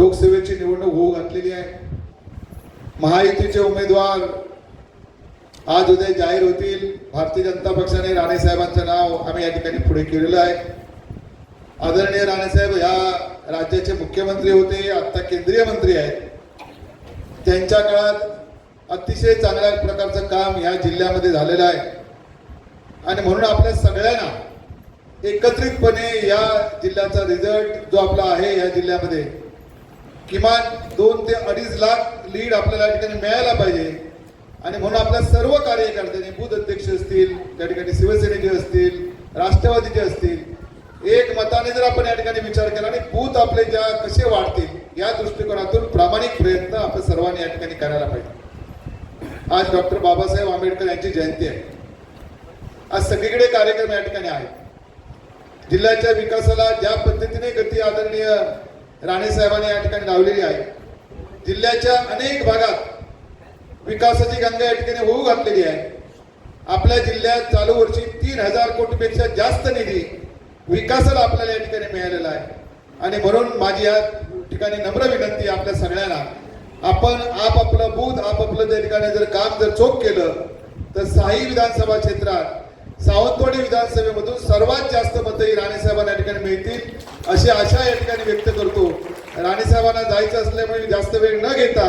लोकसेवेची निवडणूक होऊ घातलेली आहे. महायुतीचे उमेदवार आज उद्या जाहीर होतील. भारतीय जनता पक्षाने राणे साहेबांचं नाव आम्ही या ठिकाणी पुढे केलेलं आहे. आदरणीय राणेसाहेब ह्या राज्याचे मुख्यमंत्री होते आत्ता केंद्रीय मंत्री आहेत. त्यांच्या काळात अतिशय चांगल्या प्रकारचं काम ह्या जिल्ह्यामध्ये झालेलं आहे. आणि म्हणून आपल्या सगळ्यांना एकत्रितपणे या जिल्ह्याचा रिझल्ट जो आपला आहे या जिल्ह्यामध्ये किमान दोन ते अडीच लाख लीड आपल्याला या ठिकाणी मिळायला पाहिजे. आणि म्हणून आपल्या सर्व कार्यकर्त्यांनी बूथ अध्यक्ष असतील त्या ठिकाणी शिवसेनेचे असतील राष्ट्रवादीचे असतील एक मताने जर आपण या ठिकाणी विचार केला आणि बूथ आपले ज्या कसे वाढतील या दृष्टिकोनातून प्रामाणिक प्रयत्न आपण सर्वांनी या ठिकाणी करायला पाहिजे. आज डॉक्टर बाबासाहेब आंबेडकर यांची जयंती आहे. आज सगळीकडे कार्यक्रम या ठिकाणी आहेत. जिल्ह्याच्या विकासाला ज्या पद्धतीने गती आदरणीय राणे साहेबांनी या ठिकाणी लावलेली आहे. जिल्ह्याच्या अनेक भागात विकासाची गंगा या ठिकाणी होऊ घातलेली आहे. आपल्या जिल्ह्यात चालू वर्षी तीन हजार कोटीपेक्षा जास्त निधी विकासाला आपल्याला या ठिकाणी मिळालेला आहे. आणि म्हणून माझी या ठिकाणी नम्र विनंती आपल्या सगळ्यांना. आपण आपापलं बूथ आपापलं त्या ठिकाणी जर काम जर चोख केलं तर साई विधानसभा क्षेत्रात सावंतवाडी विधानसभेमधून सर्वात जास्त मतं ही राणेसाहेबांना या ठिकाणी मिळतील अशी आशा या ठिकाणी व्यक्त करतो. राणेसाहेबांना जायचं असल्यामुळे जास्त वेळ न घेता